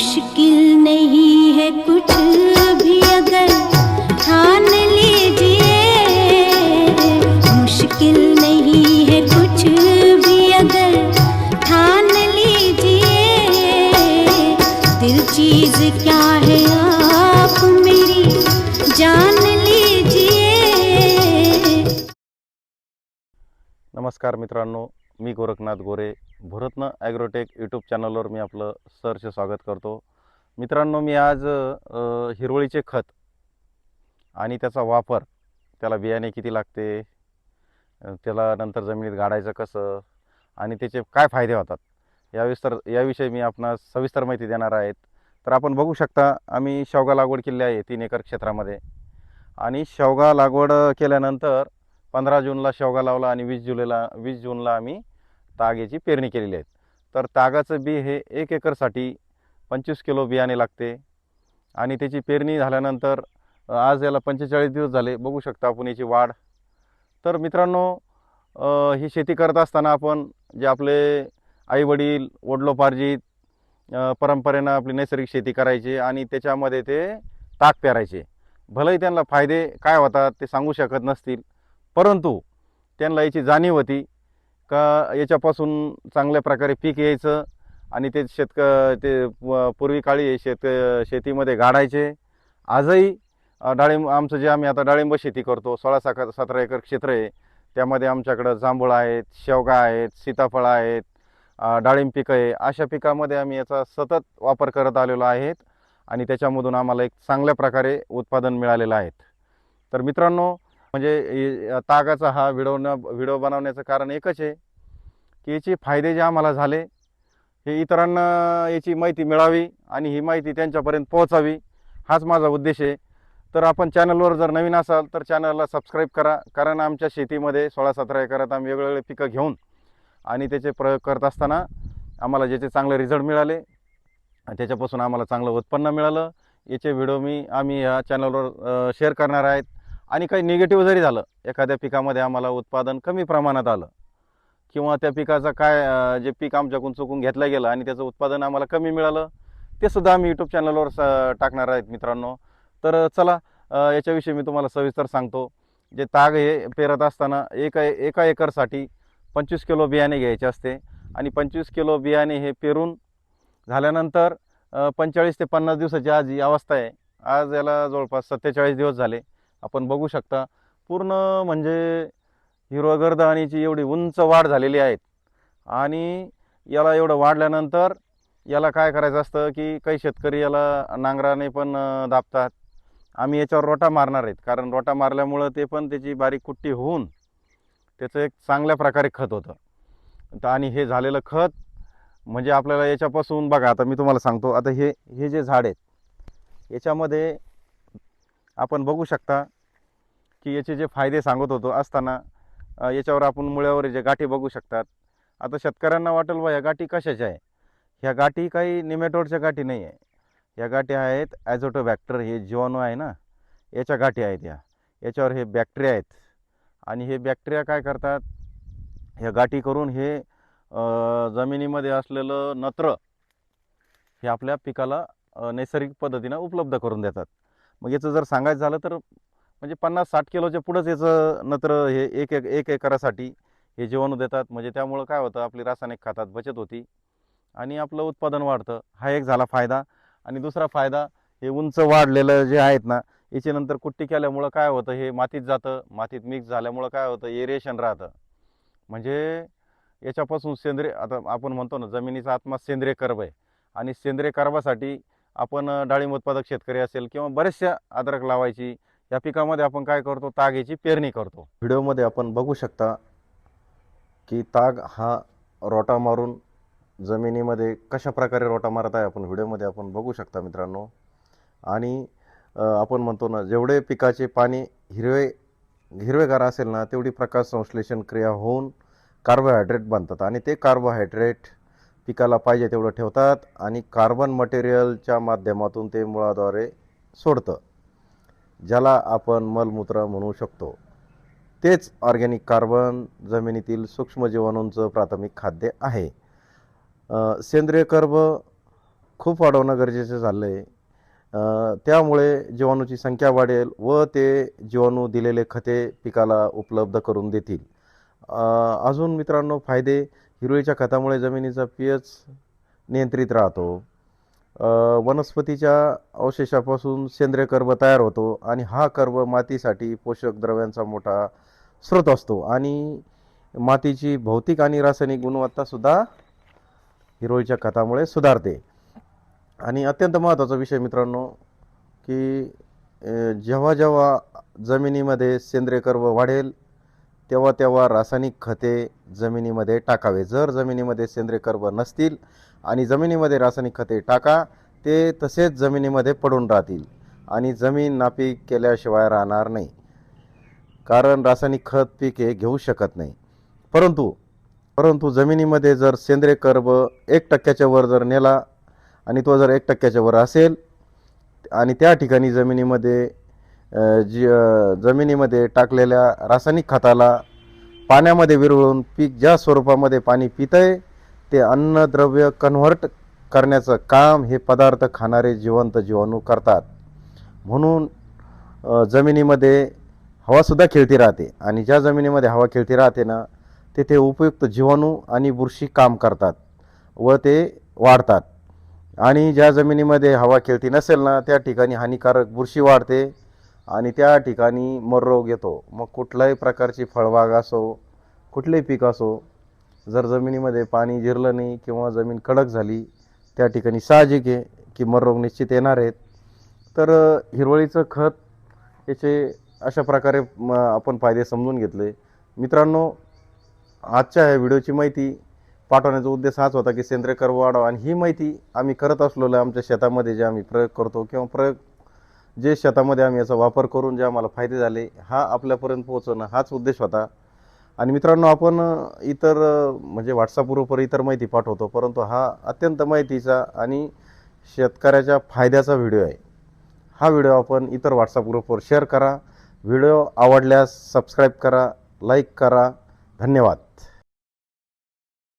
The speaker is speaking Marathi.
मुश्किल नहीं है कुछ भी अगर। ठान लीजिए, मुश्किल नहीं है कुछ भी अगर। ठान लीजिए, दिल चीज़ क्या है आप मेरी? जान लीजिए। नमस्कार मित्रांनो मी गोरखनाथ गोरे भरतन ॲग्रोटेक यूट्यूब चॅनलवर मी आपलं सहर्ष स्वागत करतो. मित्रांनो मी आज हिरवळीचे खत आणि त्याचा वापर त्याला बियाणे किती लागते त्याला नंतर जमिनीत गाडायचं कसं आणि त्याचे काय फायदे होतात या विस्तर याविषयी मी आपणास सविस्तर माहिती देणार आहेत. तर आपण बघू शकता आम्ही शेवगा लागवड केली आहे तीन एकर क्षेत्रामध्ये आणि शेवगा लागवड केल्यानंतर पंधरा जूनला शेवगा लावला आणि वीस जुलैला वीस जूनला आम्ही तागेची पेरणी केलेली आहे तर तागाचं बी हे एक एकरसाठी पंचवीस किलो बियाणे लागते. आणि त्याची पेरणी झाल्यानंतर आज याला पंचेचाळीस दिवस झाले. बघू शकता आपण याची वाढ. तर मित्रांनो ही शेती करत असताना आपण जे आपले आईवडील वडलोपार्जित परंपरेनं आपली नैसर्गिक शेती करायची आणि त्याच्यामध्ये ते ताक पेरायचे. भलेही त्यांना फायदे काय होतात ते सांगू शकत नसतील परंतु त्यांना याची जाणीव होती. का याच्यापासून चांगल्या प्रकारे पीक यायचं आणि ते शेतक ते पूर्वी काळी शेत शेतीमध्ये गाडायचे. आजही डाळिंब आमचं जे आम्ही आता डाळिंब शेती करतो सोळा साखर सतरा एकर क्षेत्र आहे. त्यामध्ये आमच्याकडं जांभूळ आहेत शेवगा आहेत सीताफळ आहेत डाळिंब पिकं आहे. अशा पिकामध्ये आम्ही याचा सतत वापर करत आलेलो आहेत आणि त्याच्यामधून आम्हाला एक चांगल्या प्रकारे उत्पादन मिळालेलं आहे. तर मित्रांनो म्हणजे तागाचा हा व्हिडिओ न व्हिडिओ बनवण्याचं कारण एकच आहे की याचे फायदे जे आम्हाला झाले हे इतरांना याची माहिती मिळावी आणि ही माहिती त्यांच्यापर्यंत पोहोचावी हाच माझा उद्देश आहे. तर आपण चॅनलवर जर नवीन असाल तर चॅनलला सबस्क्राईब करा कारण आमच्या शेतीमध्ये सोळा सतरा एकरात आम्ही वेगवेगळे पिकं घेऊन आणि त्याचे प्रयोग करत असताना आम्हाला ज्याचे चांगले रिझल्ट मिळाले आणि त्याच्यापासून आम्हाला चांगलं उत्पन्न मिळालं. याचे व्हिडिओ मी आम्ही या चॅनलवर शेअर करणार आहेत. आणि काही निगेटिव्ह जरी झालं एखाद्या पिकामध्ये आम्हाला उत्पादन कमी प्रमाणात आलं किंवा त्या पिकाचा काय जे पीक आमच्याकडून चुकून घेतलं गेलं आणि त्याचं उत्पादन आम्हाला कमी मिळालं ते सुद्धा आम्ही यूट्यूब चॅनलवर स टाकणार आहेत मित्रांनो. तर चला याच्याविषयी मी तुम्हाला सविस्तर सांगतो. जे ताग हे पेरत असताना एका एका एकरसाठी पंचवीस किलो बियाणे घ्यायचे असते आणि पंचवीस किलो बियाणे हे पेरून झाल्यानंतर पंचेचाळीस ते पन्नास दिवसाची आज ही अवस्था आहे. आज याला जवळपास सत्तेचाळीस दिवस झाले. आपण बघू शकता पूर्ण म्हणजे हिरवगर्द आणि एवढी उंच वाढ झालेली आहे. आणि याला एवढं वाढल्यानंतर याला काय करायचं असतं की काही शेतकरी याला नांगराने पण दाबतात. आम्ही याच्यावर रोटा मारणार आहेत. कारण रोटा मारल्यामुळं ते पण त्याची बारीक कुट्टी होऊन त्याचं एक चांगल्या प्रकारे खत होतं. तर आणि हे झालेलं खत म्हणजे आपल्याला याच्यापासून बघा आता मी तुम्हाला सांगतो आता हे हे जे झाड आहेत याच्यामध्ये आपण बघू शकता की याचे जे फायदे सांगत होतो असताना याच्यावर आपण मुळ्यावर जे गाठी बघू शकतात. आता शेतकऱ्यांना वाटेल बा ह्या गाठी कशाच्या आहे? ह्या गाठी काही निमेटोडच्या गाठी नाही आहे. ह्या गाठी आहेत ॲझोटोबॅक्टर हे जीवाणू आहे ना. याच्या गाठी आहेत या याच्यावर हे बॅक्टेरिया आहेत. आणि हे बॅक्टेरिया काय करतात? ह्या गाठी करून हे जमिनीमध्ये असलेलं नत्र हे आपल्या पिकाला नैसर्गिक पद्धतीनं उपलब्ध करून देतात. मग याचं जर सांगायचं झालं तर म्हणजे पन्नास साठ किलोच्या पुढंच याचं नत्र हे एक एक एक एकरासाठी हे जीवाणू देतात. म्हणजे त्यामुळं काय होतं आपली रासायनिक खतात बचत होती आणि आपलं उत्पादन वाढतं. हा एक झाला फायदा. आणि दुसरा फायदा हे उंच वाढलेलं जे आहेत ना याच्यानंतर कुट्टी केल्यामुळं काय होतं हे मातीत जातं. मातीत मिक्स झाल्यामुळं काय होतं एरिएशन राहतं. म्हणजे याच्यापासून सेंद्रिय आता आपण म्हणतो ना जमिनीचा आत्मा सेंद्रिय कर्ब आहे. आणि सेंद्रिय कर्बासाठी आपण डाळिंब उत्पादक शेतकरी असेल किंवा बऱ्याचशा अद्रक लावायची या पिकामध्ये आपण काय करतो? तागेची पेरणी करतो. व्हिडिओमध्ये आपण बघू शकता की ताग हा रोटा मारून जमिनीमध्ये कशा प्रकारे रोटा मारत आहे आपण व्हिडिओमध्ये आपण बघू शकता मित्रांनो. आणि आपण म्हणतो ना जेवढे पिकाचे पाणी हिरवे हिरवेगार असेल ना तेवढी प्रकाश संश्लेषण क्रिया होऊन कार्बोहायड्रेट बनतात आणि ते कार्बोहायड्रेट पिकाला पाहिजे तेवढं ठेवतात आणि कार्बन मटेरियलच्या माध्यमातून ते मुळाद्वारे सोडतं ज्याला आपण मलमूत्र म्हणू शकतो. तेच ऑर्गॅनिक कार्बन जमिनीतील सूक्ष्म जीवाणूंचं प्राथमिक खाद्य आहे. सेंद्रिय कर्ब खूप वाढवणं गरजेचं झालं आहे त्यामुळे जीवाणूची संख्या वाढेल व ते जीवाणू दिलेले खते पिकाला उपलब्ध करून देतील. अजून मित्रांनो फायदे हिरवळीच्या खतामुळे जमिनीचा पीएच नियंत्रित राहतो. वनस्पतीच्या अवशेषापासून सेंद्रिय कर्ब तयार होतो आणि हा कर्ब मातीसाठी पोषक द्रव्यांचा मोठा स्रोत असतो आणि मातीची भौतिक आणि रासायनिक गुणवत्तासुद्धा हिरवळीच्या खतामुळे सुधारते. आणि अत्यंत महत्त्वाचा विषय मित्रांनो की जेव्हा जेव्हा जमिनीमध्ये सेंद्रिय कर्ब वाढेल तेव्हा तेव्हा रासायनिक खते जमिनीमध्ये टाकावे. जर जमिनीमध्ये सेंद्रिय कर्ब नसतील आणि जमिनीमध्ये रासायनिक खते टाका ते तसेच जमिनीमध्ये पडून राहतील आणि जमीन नापीक केल्याशिवाय राहणार नाही. कारण रासायनिक खत पीक हे घेऊ शकत नाही. परंतु परंतु जमिनीमध्ये जर सेंद्रिय कर्ब एक टक्क्याच्या वर जर नेला आणि तो जर एक टक्क्याच्या वर असेल आणि त्या ठिकाणी जमिनीमध्ये जी जमिनीमध्ये टाकलेल्या रासायनिक खताला पाण्यामध्ये विरळून पीक ज्या स्वरूपामध्ये पाणी पितंय ते अन्नद्रव्य कन्व्हर्ट करण्याचं काम हे पदार्थ खाणारे जिवंत जीवाणू करतात. म्हणून जमिनीमध्ये हवासुद्धा खेळती राहते आणि ज्या जमिनीमध्ये हवा खेळती राहते ना तेथे उपयुक्त जीवाणू आणि बुरशी काम करतात व ते वाढतात. आणि ज्या जमिनीमध्ये हवा खेळती नसेल ना त्या ठिकाणी हानिकारक बुरशी वाढते आणि त्या ठिकाणी मररोग येतो. मग कुठल्याही प्रकारची फळबाग असो कुठलेही पीक असो जर जमिनीमध्ये पाणी जिरलं नाही किंवा जमीन कडक झाली त्या ठिकाणी साहजिक आहे की मररोग निश्चित येणार आहेत. तर हिरवळीचं खत याचे अशा प्रकारे आपण फायदे समजून घेतले. मित्रांनो आजच्या ह्या व्हिडिओची माहिती पाठवण्याचा उद्देश हाच होता की सेंद्रिय कर वाढवा. आणि ही माहिती आम्ही करत असलेलं आमच्या शेतामध्ये जे आम्ही प्रयोग करतो किंवा प्रयोग जे शेतामध्ये आम्ही याचा वापर करून जे आम्हाला फायदे झाले हा आपल्यापर्यंत पोहोचवणं हाच उद्देश होता. आणि मित्रांनो आपण इतर म्हणजे व्हॉट्सअप इतर माहिती पाठवतो परंतु हा अत्यंत माहितीचा आणि शेतकऱ्याच्या फायद्याचा व्हिडिओ आहे. हा व्हिडिओ आपण इतर व्हॉट्सअप ग्रुपवर शेअर करा. व्हिडिओ आवडल्यास सबस्क्राईब करा लाईक करा. धन्यवाद.